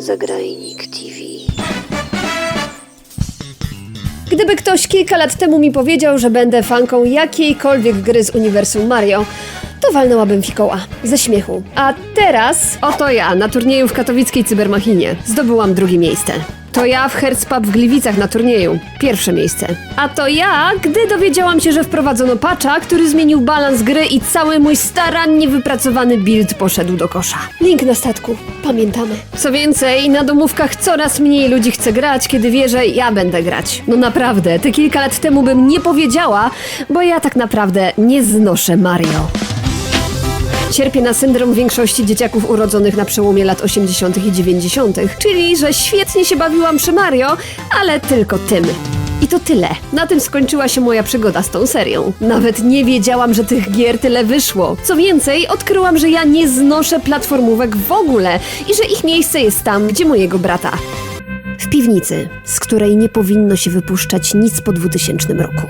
Zagrajnik TV. Gdyby ktoś kilka lat temu mi powiedział, że będę fanką jakiejkolwiek gry z uniwersum Mario, to walnęłabym fikoła ze śmiechu. A teraz oto ja na turnieju w katowickiej cybermachinie. Zdobyłam drugie miejsce. To ja w Herzpub w Gliwicach na turnieju. Pierwsze miejsce. A to ja, gdy dowiedziałam się, że wprowadzono patcha, który zmienił balans gry i cały mój starannie wypracowany build poszedł do kosza. Link na statku. Pamiętamy. Co więcej, na domówkach coraz mniej ludzi chce grać, kiedy wie, że ja będę grać. No naprawdę, te kilka lat temu bym nie powiedziała, bo ja tak naprawdę nie znoszę Mario. Cierpię na syndrom większości dzieciaków urodzonych na przełomie lat 80. i 90., czyli że świetnie się bawiłam przy Mario, ale tylko tym. I to tyle. Na tym skończyła się moja przygoda z tą serią. Nawet nie wiedziałam, że tych gier tyle wyszło. Co więcej, odkryłam, że ja nie znoszę platformówek w ogóle i że ich miejsce jest tam, gdzie mojego brata. W piwnicy, z której nie powinno się wypuszczać nic po 2000 roku.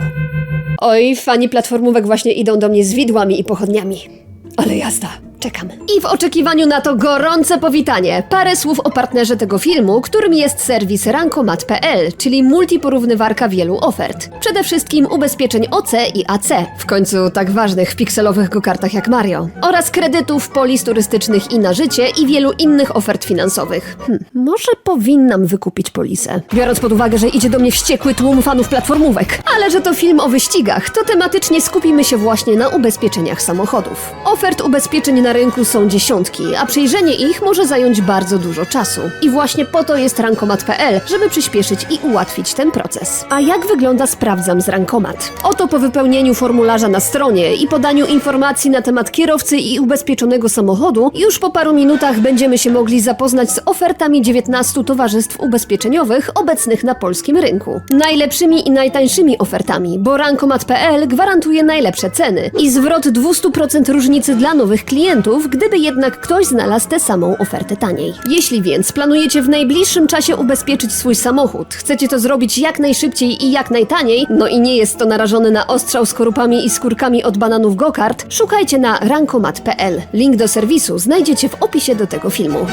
Oj, fani platformówek właśnie idą do mnie z widłami i pochodniami. Ale jazda, czekam. I w oczekiwaniu na to gorące powitanie, parę słów o partnerze tego filmu, którym jest serwis rankomat.pl, czyli multiporównywarka wielu ofert. Przede wszystkim ubezpieczeń OC i AC, w końcu tak ważnych w pikselowych gokartach jak Mario, oraz kredytów, polis turystycznych i na życie i wielu innych ofert finansowych. Hm, może powinnam wykupić polisę. Biorąc pod uwagę, że idzie do mnie wściekły tłum fanów platformówek, ale że to film o wyścigach, to tematycznie skupimy się właśnie na ubezpieczeniach samochodów. Ofert ubezpieczeń na rynku są dziesiątki, a przejrzenie ich może zająć bardzo dużo czasu. I właśnie po to jest rankomat.pl, żeby przyspieszyć i ułatwić ten proces. A jak wygląda sprawdzam z rankomat? Oto po wypełnieniu formularza na stronie i podaniu informacji na temat kierowcy i ubezpieczonego samochodu, już po paru minutach będziemy się mogli zapoznać z ofertami 19 towarzystw ubezpieczeniowych obecnych na polskim rynku. Najlepszymi i najtańszymi ofertami, bo rankomat.pl gwarantuje najlepsze ceny i zwrot 200% różnicy dla nowych klientów, gdyby jednak ktoś znalazł tę samą ofertę taniej. Jeśli więc planujecie w najbliższym czasie ubezpieczyć swój samochód, chcecie to zrobić jak najszybciej i jak najtaniej, no i nie jest to narażone na ostrzał skorupami i skórkami od bananów gokart, szukajcie na rankomat.pl. Link do serwisu znajdziecie w opisie do tego filmu.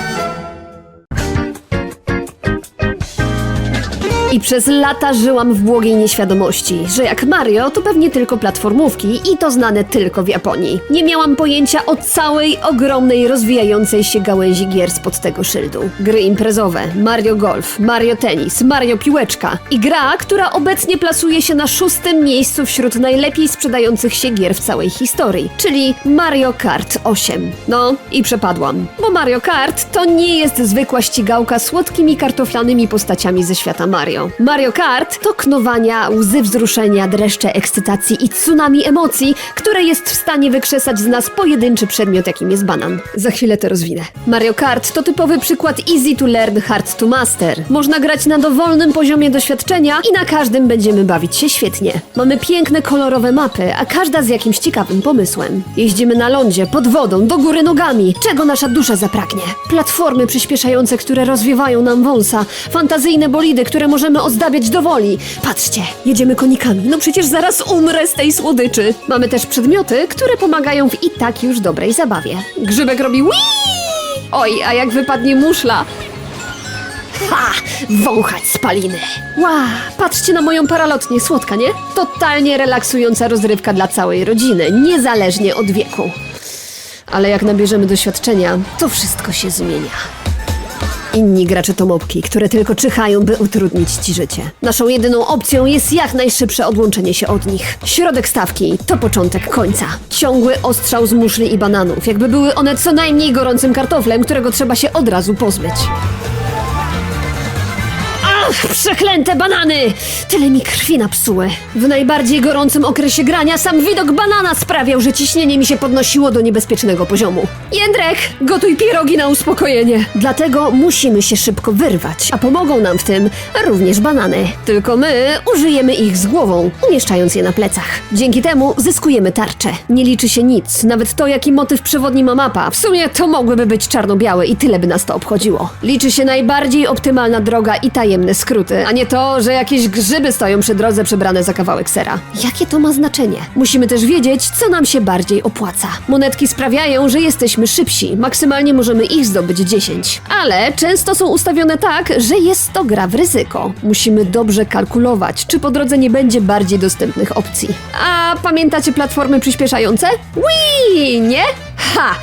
I przez lata żyłam w błogiej nieświadomości, że jak Mario to pewnie tylko platformówki i to znane tylko w Japonii. Nie miałam pojęcia o całej ogromnej rozwijającej się gałęzi gier spod tego szyldu. Gry imprezowe, Mario Golf, Mario Tennis, Mario Piłeczka i gra, która obecnie plasuje się na szóstym miejscu wśród najlepiej sprzedających się gier w całej historii, czyli Mario Kart 8. No i przepadłam, bo Mario Kart to nie jest zwykła ścigałka słodkimi kartoflanymi postaciami ze świata Mario. Mario Kart to knowania, łzy wzruszenia, dreszcze ekscytacji i tsunami emocji, które jest w stanie wykrzesać z nas pojedynczy przedmiot, jakim jest banan. Za chwilę to rozwinę. Mario Kart to typowy przykład easy to learn, hard to master. Można grać na dowolnym poziomie doświadczenia i na każdym będziemy bawić się świetnie. Mamy piękne, kolorowe mapy, a każda z jakimś ciekawym pomysłem. Jeździmy na lądzie, pod wodą, do góry nogami, czego nasza dusza zapragnie. Platformy przyspieszające, które rozwiewają nam wąsa, fantazyjne bolidy, które możemy ozdabiać do woli. Patrzcie, jedziemy konikami, no przecież zaraz umrę z tej słodyczy. Mamy też przedmioty, które pomagają w i tak już dobrej zabawie. Grzybek robi wii! Oj, a jak wypadnie muszla? Ha! Wąchać spaliny. Ła, patrzcie na moją paralotnię, słodka, nie? Totalnie relaksująca rozrywka dla całej rodziny, niezależnie od wieku. Ale jak nabierzemy doświadczenia, to wszystko się zmienia. Inni gracze to mopki, które tylko czyhają, by utrudnić ci życie. Naszą jedyną opcją jest jak najszybsze odłączenie się od nich. Środek stawki to początek końca. Ciągły ostrzał z muszli i bananów, jakby były one co najmniej gorącym kartoflem, którego trzeba się od razu pozbyć. Ach, przeklęte banany! Tyle mi krwi napsuły. W najbardziej gorącym okresie grania sam widok banana sprawiał, że ciśnienie mi się podnosiło do niebezpiecznego poziomu. Jędrek, gotuj pierogi na uspokojenie. Dlatego musimy się szybko wyrwać, a pomogą nam w tym również banany. Tylko my użyjemy ich z głową, umieszczając je na plecach. Dzięki temu zyskujemy tarczę. Nie liczy się nic, nawet to, jaki motyw przewodni ma mapa. W sumie to mogłyby być czarno-białe i tyle by nas to obchodziło. Liczy się najbardziej optymalna droga i tajemne skróty, a nie to, że jakieś grzyby stoją przy drodze przebrane za kawałek sera. Jakie to ma znaczenie? Musimy też wiedzieć, co nam się bardziej opłaca. Monetki sprawiają, że jesteśmy szybsi. Maksymalnie możemy ich zdobyć 10. Ale często są ustawione tak, że jest to gra w ryzyko. Musimy dobrze kalkulować, czy po drodze nie będzie bardziej dostępnych opcji. A pamiętacie platformy przyspieszające? Wii, nie? Ha!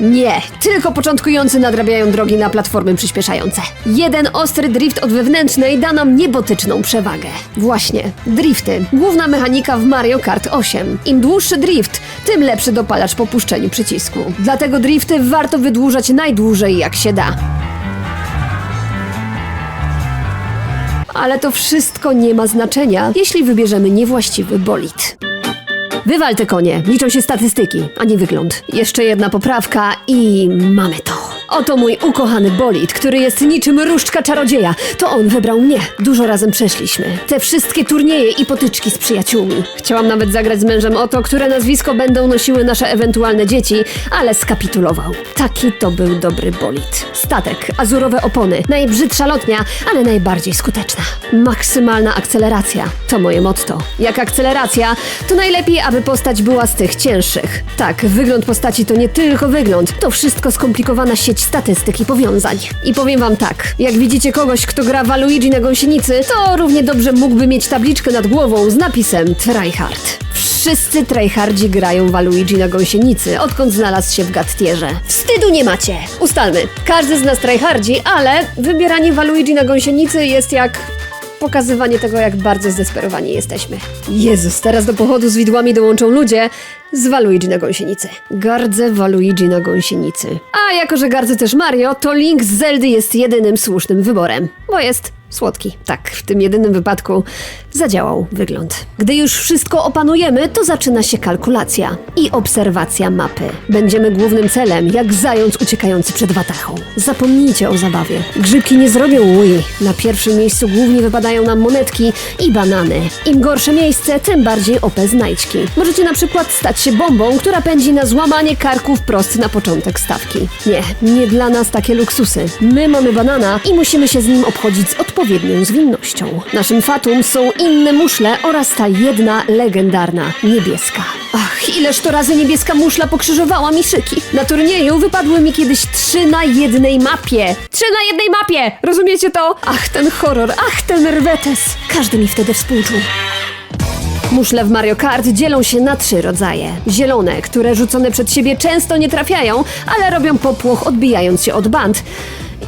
Nie, tylko początkujący nadrabiają drogi na platformy przyspieszające. Jeden ostry drift od wewnętrznej da nam niebotyczną przewagę. Właśnie, drifty. Główna mechanika w Mario Kart 8. Im dłuższy drift, tym lepszy dopalacz po puszczeniu przycisku. Dlatego drifty warto wydłużać najdłużej jak się da. Ale to wszystko nie ma znaczenia, jeśli wybierzemy niewłaściwy bolid. Wywal te konie, liczą się statystyki, a nie wygląd. Jeszcze jedna poprawka i mamy to. Oto mój ukochany bolid, który jest niczym różdżka czarodzieja. To on wybrał mnie. Dużo razem przeszliśmy. Te wszystkie turnieje i potyczki z przyjaciółmi. Chciałam nawet zagrać z mężem o to, które nazwisko będą nosiły nasze ewentualne dzieci, ale skapitulował. Taki to był dobry bolid. Statek, azurowe opony, najbrzydsza lotnia, ale najbardziej skuteczna. Maksymalna akceleracja to moje motto. Jak akceleracja, to najlepiej, aby postać była z tych cięższych. Tak, wygląd postaci to nie tylko wygląd, to wszystko skomplikowana sieć statystyk i powiązań. I powiem wam tak, jak widzicie kogoś, kto gra Waluigi na gąsienicy, to równie dobrze mógłby mieć tabliczkę nad głową z napisem Tryhard. Wszyscy tryhardzi grają Waluigi na gąsienicy, odkąd znalazł się w Gattierze. Wstydu nie macie! Ustalmy, każdy z nas tryhardzi, ale wybieranie Waluigi na gąsienicy jest jak pokazywanie tego, jak bardzo zdesperowani jesteśmy. Jezus, teraz do pochodu z widłami dołączą ludzie z Waluigi na gąsienicy. Gardzę Waluigi na gąsienicy. A jako, że gardzę też Mario, to Link z Zeldy jest jedynym słusznym wyborem, bo jest słodki. Tak, w tym jedynym wypadku zadziałał wygląd. Gdy już wszystko opanujemy, to zaczyna się kalkulacja i obserwacja mapy. Będziemy głównym celem, jak zając uciekający przed watachą. Zapomnijcie o zabawie. Grzybki nie zrobią Wii. Na pierwszym miejscu głównie wypadają nam monetki i banany. Im gorsze miejsce, tym bardziej OP znajdźki. Możecie na przykład stać się bombą, która pędzi na złamanie karków prost na początek stawki. Nie, nie dla nas takie luksusy. My mamy banana i musimy się z nim obchodzić z odpowiednią zwinnością. Naszym fatum są inne muszle oraz ta jedna legendarna niebieska. Ach, ileż to razy niebieska muszla pokrzyżowała mi szyki. Na turnieju wypadły mi kiedyś trzy na jednej mapie. Trzy na jednej mapie! Rozumiecie to? Ach, ten horror, ach, ten rwetes. Każdy mi wtedy współczuł. Muszle w Mario Kart dzielą się na trzy rodzaje. Zielone, które rzucone przed siebie często nie trafiają, ale robią popłoch odbijając się od band.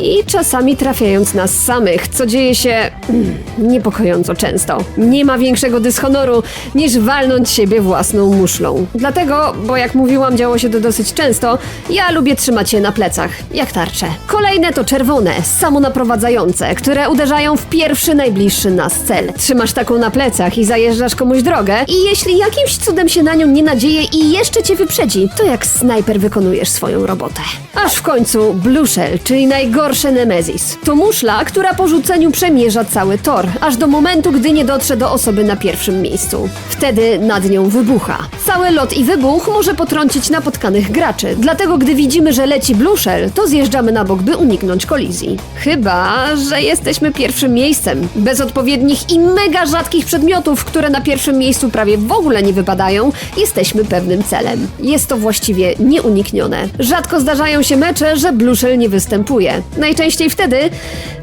I czasami trafiając nas samych, co dzieje się niepokojąco często. Nie ma większego dyshonoru niż walnąć siebie własną muszlą. Dlatego, bo jak mówiłam, działo się to dosyć często, ja lubię trzymać je na plecach, jak tarcze. Kolejne to czerwone, samonaprowadzające, które uderzają w pierwszy najbliższy nas cel. Trzymasz taką na plecach i zajeżdżasz komuś drogę i jeśli jakimś cudem się na nią nie nadzieje i jeszcze cię wyprzedzi, to jak snajper wykonujesz swoją robotę. Aż w końcu Blue Shell, czyli najgorsze Nemesis. To muszla, która po rzuceniu przemierza cały tor, aż do momentu, gdy nie dotrze do osoby na pierwszym miejscu. Wtedy nad nią wybucha. Cały lot i wybuch może potrącić napotkanych graczy, dlatego gdy widzimy, że leci Blue Shell, to zjeżdżamy na bok, by uniknąć kolizji. Chyba, że jesteśmy pierwszym miejscem. Bez odpowiednich i mega rzadkich przedmiotów, które na pierwszym miejscu prawie w ogóle nie wypadają, jesteśmy pewnym celem. Jest to właściwie nieuniknione. Rzadko zdarzają się mecze, że Blue Shell nie występuje. Najczęściej wtedy,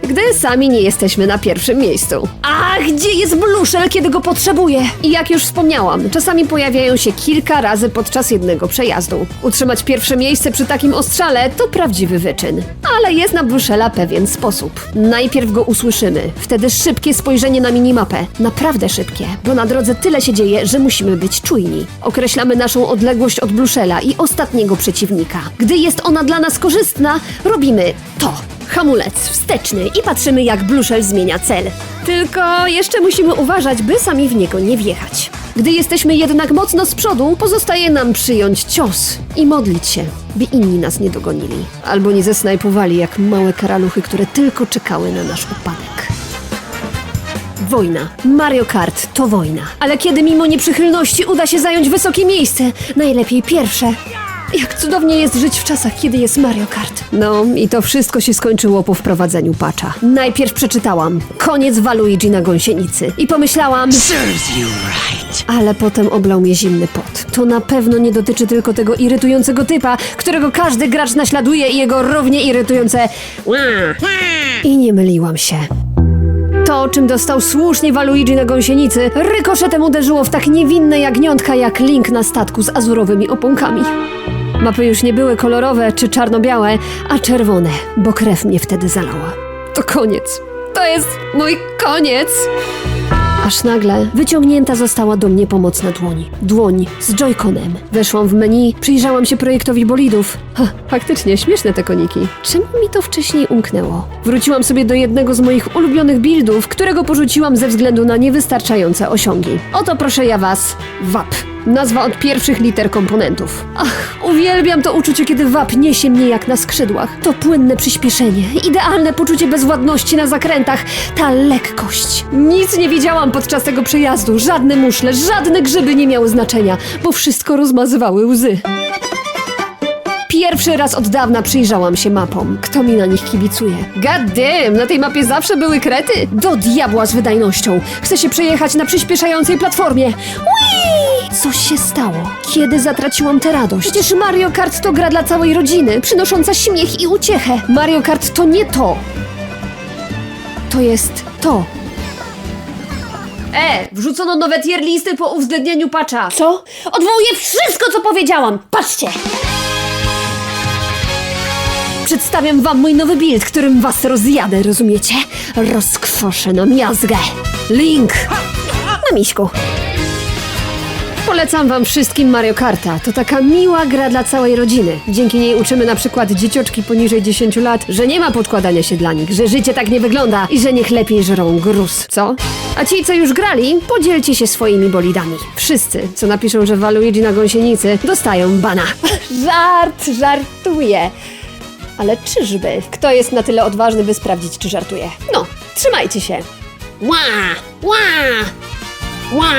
gdy sami nie jesteśmy na pierwszym miejscu. A gdzie jest Blue Shell, kiedy go potrzebuję? I jak już wspomniałam, czasami pojawiają się kilka razy podczas jednego przejazdu. Utrzymać pierwsze miejsce przy takim ostrzale to prawdziwy wyczyn. Ale jest na Blue Shella pewien sposób. Najpierw go usłyszymy, wtedy szybkie spojrzenie na minimapę. Naprawdę szybkie, bo na drodze tyle się dzieje, że musimy być czujni. Określamy naszą odległość od Blue Shella i ostatniego przeciwnika. Gdy jest ona dla nas korzystna, robimy to. Hamulec wsteczny i patrzymy jak Blushel zmienia cel. Tylko jeszcze musimy uważać, by sami w niego nie wjechać. Gdy jesteśmy jednak mocno z przodu, pozostaje nam przyjąć cios i modlić się, by inni nas nie dogonili. Albo nie zesnajpowali jak małe karaluchy, które tylko czekały na nasz upadek. Wojna. Mario Kart to wojna. Ale kiedy mimo nieprzychylności uda się zająć wysokie miejsce, najlepiej pierwsze, Jak cudownie jest żyć w czasach, kiedy jest Mario Kart. No i to wszystko się skończyło po wprowadzeniu patcha. Najpierw przeczytałam koniec Waluigi na gąsienicy i pomyślałam, Serves you right. ale potem oblał mnie zimny pot. To na pewno nie dotyczy tylko tego irytującego typa, którego każdy gracz naśladuje i jego równie irytujące i nie myliłam się. To, czym dostał słusznie Waluigi na gąsienicy, rykoszetem uderzyło w tak niewinne jagniątka jak Link na statku z azurowymi oponkami. Mapy już nie były kolorowe czy czarno-białe, a czerwone, bo krew mnie wtedy zalała. To koniec. To jest mój koniec! Aż nagle wyciągnięta została do mnie pomocna dłoń. Dłoń z joyconem. Weszłam w menu, przyjrzałam się projektowi bolidów. Ha, faktycznie, śmieszne te koniki. Czemu mi to wcześniej umknęło? Wróciłam sobie do jednego z moich ulubionych buildów, którego porzuciłam ze względu na niewystarczające osiągi. Oto proszę ja was, WAP. Nazwa od pierwszych liter komponentów. Ach, uwielbiam to uczucie, kiedy WAP niesie mnie jak na skrzydłach. To płynne przyspieszenie, idealne poczucie bezwładności na zakrętach, ta lekkość. Nic nie widziałam podczas tego przejazdu, żadne muszle, żadne grzyby nie miały znaczenia, bo wszystko rozmazywały łzy. Pierwszy raz od dawna przyjrzałam się mapom. Kto mi na nich kibicuje? God damn, na tej mapie zawsze były krety. Do diabła z wydajnością. Chcę się przejechać na przyspieszającej platformie. Whee! Coś się stało. Kiedy zatraciłam tę radość? Przecież Mario Kart to gra dla całej rodziny, przynosząca śmiech i uciechę. Mario Kart to nie to. To jest to. E, wrzucono nowe tier listy po uwzględnieniu patcha. Co? Odwołuję wszystko, co powiedziałam! Patrzcie! Przedstawiam wam mój nowy build, którym was rozjadę, rozumiecie? Rozkwoszę na miazgę. Link! Na miśku. Polecam wam wszystkim Mario Karta. To taka miła gra dla całej rodziny. Dzięki niej uczymy na przykład dziecioczki poniżej 10 lat, że nie ma podkładania się dla nich, że życie tak nie wygląda i że niech lepiej żrą gruz. Co? A ci, co już grali, podzielcie się swoimi bolidami. Wszyscy, co napiszą, że Waluigi na gąsienicy, dostają bana. Żart, żartuję. Ale czyżby? Kto jest na tyle odważny, by sprawdzić, czy żartuje? No, trzymajcie się. Ła! Ła! Ła!